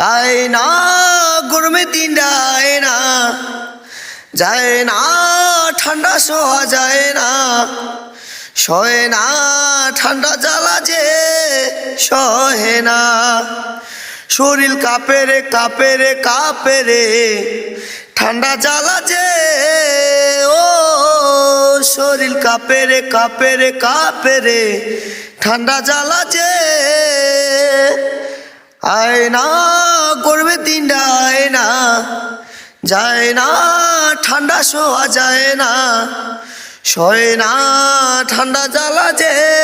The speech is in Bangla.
আয় না গরমে দিন আয় না, যায় না, ঠান্ডা শোয়া যায় না সহে না, ঠান্ডা জ্বালা যে সহে না। শরীর কাঁপে রে কাঁপে রে কাঁপে রে, ঠান্ডা জ্বালা যে, ও শরীর কাঁপে রে কাঁপে রে কাঁপে রে, ঠান্ডা জ্বালা যে, আয় না যায় না ঠান্ডা শোয়া যায় না। সয় না ঠান্ডা জ্বালা যে সহে না